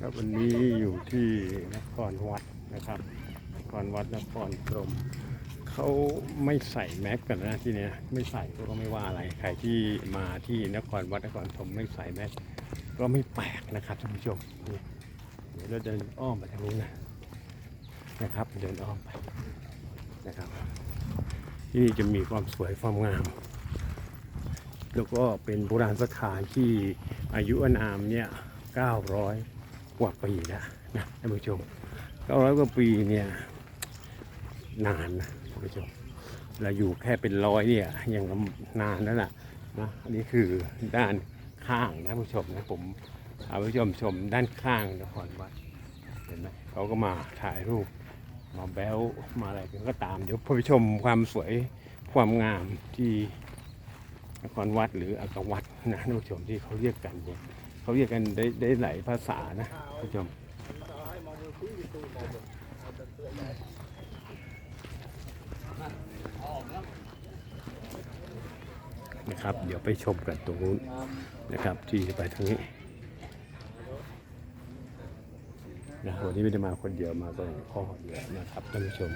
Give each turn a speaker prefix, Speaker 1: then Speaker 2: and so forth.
Speaker 1: ครับวันนี้อยู่ที่นครวัดนะครับนครวัดนครพรมเขาไม่ใส่แม็กกันนะที่เนี้ยไม่ใส่ก็ไม่ว่าอะไรใครที่มาที่นครวัดนครพรมไม่ใส่แม็กก็ไม่แปลกนะครับท่านผู้ชมเดี๋ยวเราเดินอ้อมไปทางนู้นนะนะครับ เดินอ้อมไปนะครับที่นี่จะมีความสวยความงาม แล้วก็เป็นโบราณสถานที่อายุอานามเนี่ย900 กว่าปีแล้วนะท่านผู้ชม900กว่าปีเนี่ยนานนะท่านผู้ชมเราอยู่แค่เป็นร้อยเนี่ยยังนานแล้วล่ะนะอันนี้คือด้านข้างนะท่านผู้ชมนะผมเอาผู้ชมชมด้านข้างนครวัดเห็นไหมเขาก็มาถ่ายรูปมาแบลมาอะไรกันก็ตามเดี๋ยวพาไปชมความสวยความงามที่นครวัดหรืออักวัดนะท่านผู้ชมที่เขาเรียกกันเนี่ย เขาเรียกกันได้ได้หลายภาษานะท่านผู้ชมนะครับ เดี๋ยวไปชมกันตรงนู้นนะครับ ที่ไปทางนี้นะวันนี้ไม่ได้มาคนเดียวมากับพ่อเดียวนะครับท่านผู้ชม